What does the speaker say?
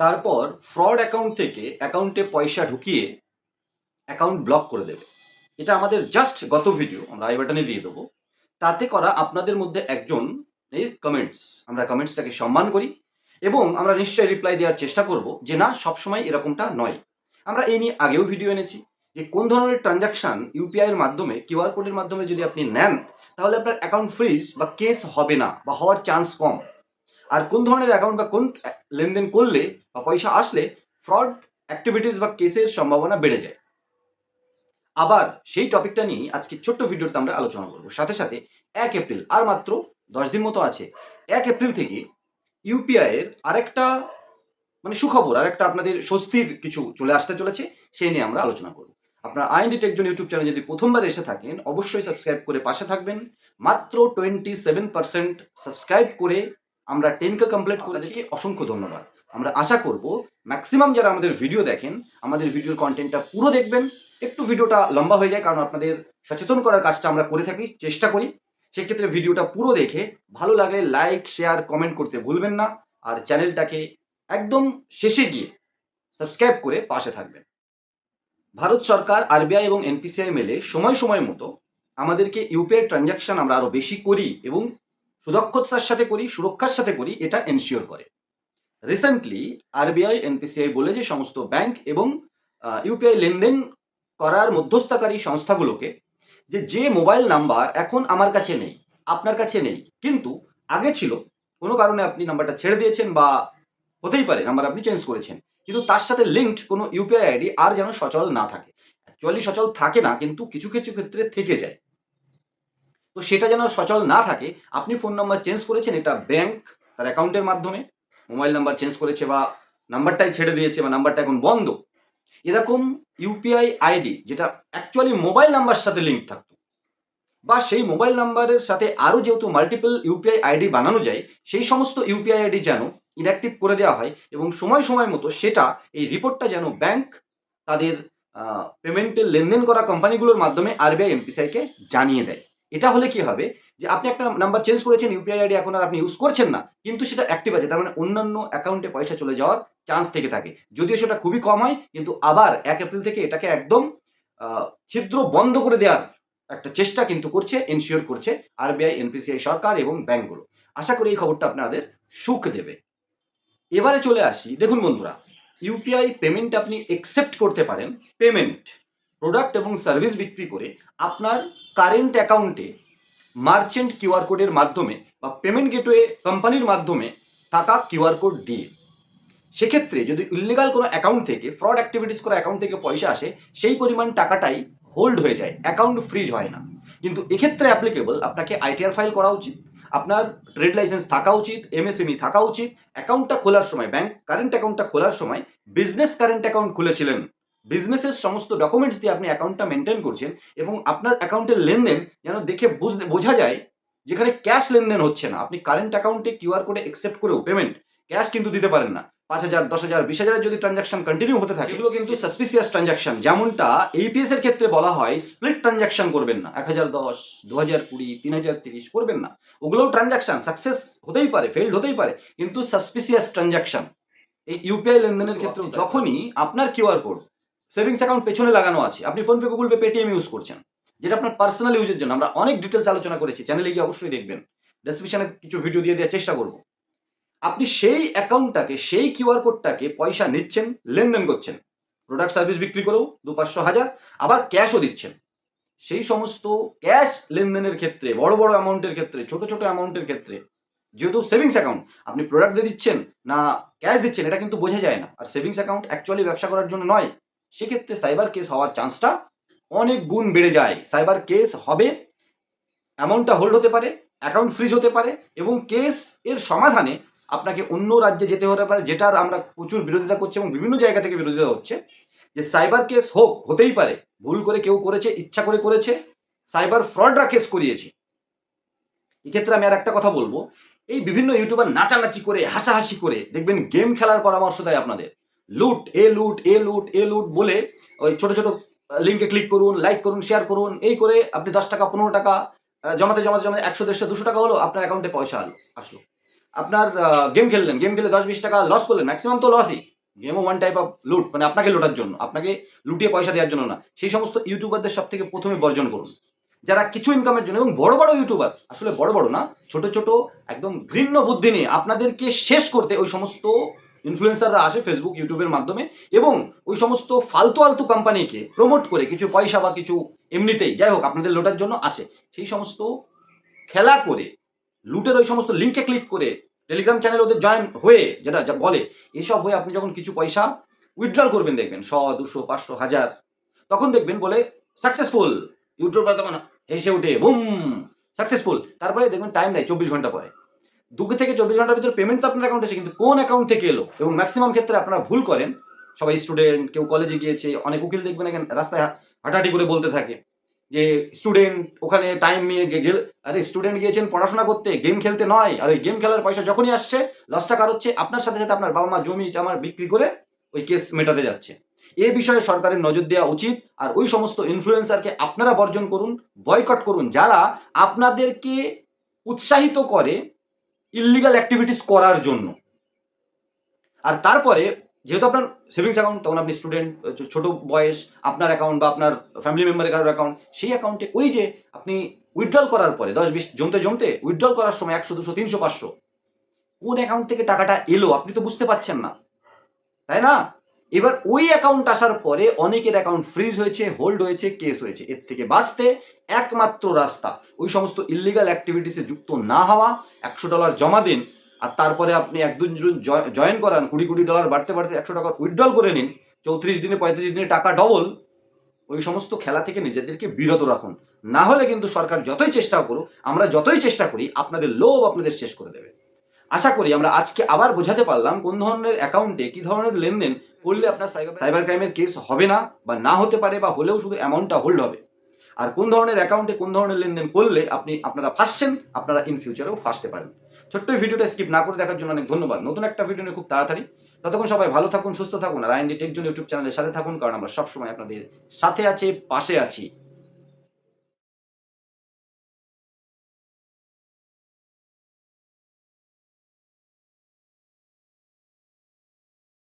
তারপর fraud account থেকে অ্যাকাউন্টে পয়সা ঢুকিয়ে অ্যাকাউন্ট ব্লক করে দেবে। এটা আমাদের জাস্ট গত ভিডিও আমরা আই বাটনে দিয়ে দেবো। তাতে করা আপনাদের মধ্যে একজন এর কমেন্টস আমরা কমেন্টসটাকে সম্মান করি এবং আমরা নিশ্চয়ই রিপ্লাই দেওয়ার চেষ্টা করব যে না, সবসময় এরকমটা নয়। আমরা এই নিয়ে আগেও ভিডিও এনেছি যে কোন ধরনের ট্রানজাকশন ইউপিআই এর মাধ্যমে কিউআর কোডের মাধ্যমে যদি আপনি নেন, তাহলে আপনার অ্যাকাউন্ট ফ্রিজ বা কেস হবে না বা হওয়ার চান্স কম। আর কোন ধরনের অ্যাকাউন্ট বা কোন লেনদেন করলে বা পয়সা আসলে ফ্রড অ্যাক্টিভিটিস বা কেসের সম্ভাবনা বেড়ে যায়। আবার সেই টপিকটা নিয়ে আজকে ছোট্ট ভিডিওতে আমরা আলোচনা করব। সাথে সাথে এক এপ্রিল, আর মাত্র দশ দিন মতো আছে। এক এপ্রিল থেকে ইউপিআই এর আরেকটা মানে সুখবর, আরেকটা আপনাদের স্বস্তির কিছু চলে আসতে চলেছে সেই নিয়ে আমরা আলোচনা করব। আপনার আইএনডি টেকজন ইউটিউব চ্যানেল যদি প্রথমবার এসে থাকেন, অবশ্যই সাবস্ক্রাইব করে পাশে থাকবেন। মাত্র টোয়েন্টি সেভেন পার্সেন্ট সাবস্ক্রাইব করে আমরা টেনকে কমপ্লিট করেছি অসংখ্য ধন্যবাদ। আমরা আশা করব ম্যাক্সিমাম যারা আমাদের ভিডিও দেখেন আমাদের ভিডিওর কন্টেন্টটা পুরো দেখবেন একটু ভিডিওটা লম্বা হয়ে যায় কারণ আপনাদের সচেতন করার কাজটা আমরা করে থাকি চেষ্টা করি। সেক্ষেত্রে ভিডিওটা পুরো দেখে ভালো লাগলে লাইক শেয়ার কমেন্ট করতে ভুলবেন না আর চ্যানেলটাকে একদম শেষে গিয়ে সাবস্ক্রাইব করে পাশে থাকবেন। ভারত সরকার আরবিআই এবং এনপিসিআই মেলে সময় সময় মতো আমাদেরকে ইউপিআই ট্রানজাকশন আমরা আরও বেশি করি এবং সুদক্ষতার সাথে করি, সুরক্ষার সাথে করি, এটা এনশিওর করে। রিসেন্টলি আরবিআই এনপিসিআই বলে যে সমস্ত ব্যাংক এবং ইউপিআই লেনদেন করার মধ্যস্থকারী সংস্থাগুলোকে যে যে মোবাইল নাম্বার এখন আমার কাছে নেই, আপনার কাছে নেই, কিন্তু আগে ছিল, কোনো কারণে আপনি নাম্বারটা ছেড়ে দিয়েছেন বা হতেই পারে নাম্বার আপনি চেঞ্জ করেছেন, কিন্তু তার সাথে লিঙ্কড কোনো ইউপিআই আইডি আর যেন সচল না থাকে। অ্যাকচুয়ালি সচল থাকে না, কিন্তু কিছু কিছু ক্ষেত্রে থেকে যায়। তো সেটা যেন সচল না থাকে, আপনি ফোন নাম্বার চেঞ্জ করেছেন, এটা ব্যাংক তার অ্যাকাউন্টের মাধ্যমে মোবাইল নাম্বার চেঞ্জ করেছে বা নাম্বারটাই ছেড়ে দিয়েছে বা নাম্বারটা এখন বন্ধ। এরকম ইউপিআই আইডি যেটা অ্যাকচুয়ালি মোবাইল নাম্বার সাথে লিঙ্ক থাকতো। বা সেই মোবাইল নাম্বারের সাথে আরও যেহেতু মাল্টিপল ইউপিআই আইডি বানানো যায়, সেই সমস্ত ইউপিআই আইডি যেন ইনঅ্যাক্টিভ করে দেওয়া হয় এবং সময় সময় মতো সেটা, এই রিপোর্টটা যেন ব্যাংক তাদের পেমেন্টের লেনদেন করা কোম্পানিগুলোর মাধ্যমে আরবিআই এমপিসিআইকে জানিয়ে দেয়। এটা হলে কি হবে? যে আপনি একটা নাম্বার চেঞ্জ করেছেন ইউপিআই আইডি এখন আর আপনি ইউজ করছেন না, কিন্তু সেটা অ্যাক্টিভ আছে, তার মানে অন্যান্য অ্যাকাউন্টে পয়সা চলে যাওয়ার চান্স থেকে থাকে। যদিও সেটা খুবই কম হয়, কিন্তু আবার এক এপ্রিল থেকে এটাকে একদম ছিদ্র বন্ধ করে দেওয়ার একটা চেষ্টা কিন্তু করছে এনশিওর করছে আরবিআই এনপিসিআই সরকার এবং ব্যাংকগুলো। আশা করি এই খবরটা আপনাদের সুখ দেবে। এবারে চলে আসি, দেখুন বন্ধুরা ইউপিআই পেমেন্ট আপনি একসেপ্ট করতে পারেন পেমেন্ট প্রোডাক্ট এবং সার্ভিস বিক্রি করে আপনার কারেন্ট অ্যাকাউন্টে মার্চেন্ট কিউআর কোডের মাধ্যমে বা পেমেন্ট গেটওয়ে কোম্পানির মাধ্যমে থাকা কিউআর কোড দিয়ে। সেক্ষেত্রে যদি ইলিগাল কোনো অ্যাকাউন্ট থেকে ফ্রড অ্যাক্টিভিটিস করা অ্যাকাউন্ট থেকে পয়সা আসে, সেই পরিমাণ টাকাটাই হোল্ড হয়ে যায় অ্যাকাউন্ট ফ্রিজ হয় না। কিন্তু এক্ষেত্রে অ্যাপ্লিকেবল আপনাকে আইটিআর ফাইল করা উচিত, আপনার ট্রেড লাইসেন্স থাকা উচিত এমএসএমই থাকা উচিত অ্যাকাউন্টটা খোলার সময় ব্যাংক কারেন্ট অ্যাকাউন্টটা খোলার সময় বিজনেস কারেন্ট অ্যাকাউন্ট খুলেছিলেন বিজনেসের সমস্ত ডকুমেন্টস দিয়ে আপনি অ্যাকাউন্টটা মেনটেন করছেন এবং আপনার অ্যাকাউন্টের লেনদেন যেন দেখে বুঝতে বোঝা যায় যেখানে ক্যাশ লেনদেন হচ্ছে না। আপনি কারেন্ট অ্যাকাউন্টে কিউআর কোডে একসেপ্ট করেও পেমেন্ট ক্যাশ কিন্তু দিতে পারেন না। পাঁচ হাজার দশ হাজার বিশ হাজারের যদি ট্রানজাকশন কন্টিনিউ হতে থাকে এগুলো কিন্তু সাসপিসিয়াস ট্রানজাকশন যেমনটা এইপিএস এর ক্ষেত্রে বলা হয় স্প্লিট ট্রানজাকশন করবেন না। এক হাজার দশ দু হাজার কুড়ি তিন হাজার তিরিশ করবেন না। ওগুলোও ট্রানজাকশন সাকসেস হতেই পারে ফেল্ড হতেই পারে কিন্তু সাসপিসিয়াস ট্রানজাকশন এই ইউপিআই লেনদেনের ক্ষেত্রে যখনই আপনার কিউআর কোড সেভিংস অ্যাকাউন্ট পেছনে লাগানো আছে। আপনি PhonePe Google Pay, Paytm use করছেন, যেটা আপনার পার্সোনাল ইউজের জন্য। আমরা অনেক ডিটেলস আলোচনা করেছি চ্যানেলে গিয়ে অবশ্যই দেখবেন। ডেসক্রিপশনে কিছু ভিডিও দিয়ে দেওয়ার চেষ্টা করব। আপনি সেই অ্যাকাউন্টটাকে সেই কিউআর কোডটাকে পয়সা নিচ্ছেন, লেনদেন করছেন। প্রোডাক্ট সার্ভিস বিক্রি করেও দু পাঁচশো হাজার, আবার ক্যাশও দিচ্ছেন। সেই সমস্ত ক্যাশ লেনদেনের ক্ষেত্রে, বড় বড় অ্যামাউন্টের ক্ষেত্রে, ছোট ছোট অ্যামাউন্টের ক্ষেত্রে, যেহেতু সেভিংস অ্যাকাউন্ট আপনি প্রোডাক্ট দিয়ে দিচ্ছেন না ক্যাশ দিচ্ছেন, এটা কিন্তু বোঝা যায় না। আর সেভিংস অ্যাকাউন্ট অ্যাকচুয়ালি ব্যবসা করার জন্য নয়। সেক্ষেত্রে সাইবার কেস হওয়ার চান্সটা অনেক গুণ বেড়ে যায়। সাইবার কেস হবে অ্যামাউন্টটা হোল্ড হতে পারে অ্যাকাউন্ট ফ্রিজ হতে পারে এবং কেস এর সমাধানে আপনাকে অন্য রাজ্যে যেতে হতে পারে, যেটার আমরা প্রচুর বিরোধিতা করছি এবং বিভিন্ন জায়গা থেকে বিরোধিতা হচ্ছে। যে সাইবার কেস হোক, হতেই পারে, ভুল করে কেউ করেছে, ইচ্ছা করে করেছে সাইবার ফ্রডরা কেস করিয়েছে। এক্ষেত্রে আমি আর একটা কথা বলব, এই বিভিন্ন ইউটিউবার নাচানাচি করে, হাসাহাসি করে, দেখবেন গেম খেলার পরামর্শ দেয় আপনাদের। লুট, এ লুট এ লুট এ লুট বলে ওই ছোট ছোট লিঙ্কে ক্লিক করুন লাইক করুন শেয়ার করুন, এই করে আপনি দশ টাকা, পনেরো টাকা জমাতে জমাতে জমাতে একশো, দেড়শো, দুশো টাকা হলো, আপনার অ্যাকাউন্টে পয়সা আলো, আসলো। আপনার গেম খেললেন গেম খেলে দশ, বিশ টাকা লস করলেন ম্যাক্সিমাম তো লসই গেমও ওয়ান টাইপ অফ লুট মানে আপনাকে লোটার জন্য, আপনাকে লুটিয়ে পয়সা দেওয়ার জন্য না। সেই সমস্ত ইউটিউবারদের সব থেকে প্রথমে বর্জন করুন। যারা কিছু ইনকামের জন্য, এবং বড় বড় ইউটিউবার আসলে বড় বড় না, ছোট ছোট, একদম ঘৃণ্য বুদ্ধি নিয়ে আপনাদেরকে শেষ করতে ওই সমস্ত ইনফ্লুয়েন্সাররা আসে ফেসবুক ইউটিউবের মাধ্যমে এবং ওই সমস্ত ফালতু আলতু কোম্পানিকে প্রমোট করে কিছু পয়সা বা কিছু এমনিতেই, যাই হোক আপনাদের লোটার জন্য আসে। সেই সমস্ত খেলা করে, লুটের ওই সমস্ত লিঙ্কে ক্লিক করে টেলিগ্রাম চ্যানেল ওদের জয়েন হয়ে যেটা যা বলে, এসব হয়ে আপনি যখন কিছু পয়সা উইথড্রল করবেন দেখবেন, শ, দুশো, পাঁচশো, হাজার, তখন দেখবেন বলে সাকসেসফুল ইউটিউবার তখন হেসে উঠে, বুম! সাকসেসফুল তারপরে দেখবেন টাইম দেয় চব্বিশ ঘণ্টা পরে। দু থেকে চব্বিশ ঘণ্টার ভিতরে পেমেন্ট তো আপনার অ্যাকাউন্টে আছে, কিন্তু কোন অ্যাকাউন্ট থেকে এলো? এবং ম্যাক্সিমাম ক্ষেত্রে আপনারা ভুল করেন। সবাই স্টুডেন্ট কেউ কলেজে গিয়েছে, অনেক উকিল দেখবেন এখানে রাস্তায় হাঁটাহাঁটি করে বলতে থাকে যে স্টুডেন্ট ওখানে টাইম নিয়ে গেল আরে স্টুডেন্ট গিয়েছেন পড়াশোনা করতে গেম খেলতে নয়। আর ওই গেম খেলার পয়সা যখনই আসছে লসটা কার হচ্ছে? আপনার সাথে সাথে আপনার বাবা মা জমি আমার বিক্রি করে ওই কেস মেটাতে যাচ্ছে। এ বিষয়ে সরকারের নজর দেওয়া উচিত। আর ওই সমস্ত ইনফ্লুয়েন্সারকে আপনারা বর্জন করুন বয়কট করুন। যারা আপনাদেরকে উৎসাহিত করে ইল্লিগাল অ্যাক্টিভিটিস করার জন্য। আর তারপরে, যেহেতু আপনার সেভিংস অ্যাকাউন্ট তখন আপনি স্টুডেন্ট ছোট বয়স, আপনার অ্যাকাউন্ট বা আপনার ফ্যামিলি মেম্বারের কারোর অ্যাকাউন্ট সেই অ্যাকাউন্টে ওই যে আপনি উইথড্রল করার পরে, দশ, বিশ, জমতে জমতে উইথড্রল করার সময় একশো, দুশো, তিনশো, পাঁচশো, কোন অ্যাকাউন্ট থেকে টাকাটা এলো, আপনি তো বুঝতে পারছেন না। তাই না? এবার ওই অ্যাকাউন্ট আসার পরে অনেকের অ্যাকাউন্ট ফ্রিজ হয়েছে হোল্ড হয়েছে কেস হয়েছে। এর থেকে বাঁচতে একমাত্র রাস্তা। ওই সমস্ত ইল্লিগাল অ্যাক্টিভিটিসে যুক্ত না হওয়া, একশো ডলার জমা দিন, আর তারপরে আপনি এক দুজন জয়েন করান, কুড়ি কুড়ি ডলার বাড়তে বাড়তে একশো টাকা উইথড্রল করে নিন, চৌত্রিশ দিনে, পঁয়ত্রিশ দিনে টাকা ডবল ওই সমস্ত খেলা থেকে নিজেদেরকে বিরত রাখুন। না হলে কিন্তু সরকার যতই চেষ্টা করুক, আমরা যতই চেষ্টা করি, আপনাদের লোভ আপনাদের শেষ করে দেবে। আশা করি আমরা আজকে আবার বোঝাতে পারলাম কোন ধরনের অ্যাকাউন্টে কি ধরনের লেনদেন করলে আপনার সাইবার ক্রাইমের কেস হবে না বা না হতে পারে বা হলেও শুধু অ্যামাউন্টটা হোল্ড হবে। আর কোন ধরনের অ্যাকাউন্টে কোন ধরনের লেনদেন করলে আপনি, আপনারা ফাঁসছেন, আপনারা ইন ফিউচারেও ফাঁসতে পারেন। ছোট্ট ভিডিওটা স্কিপ না করে দেখার জন্য অনেক ধন্যবাদ। নতুন একটা ভিডিও নিয়ে খুব তাড়াতাড়ি। ততক্ষণ সবাই ভালো থাকুন, সুস্থ থাকুন, আর আইএনডি টেকজন ইউটিউব চ্যানেলের সাথে থাকুন, কারণ আমরা সবসময় আপনাদের সাথে আছি, পাশে আছি।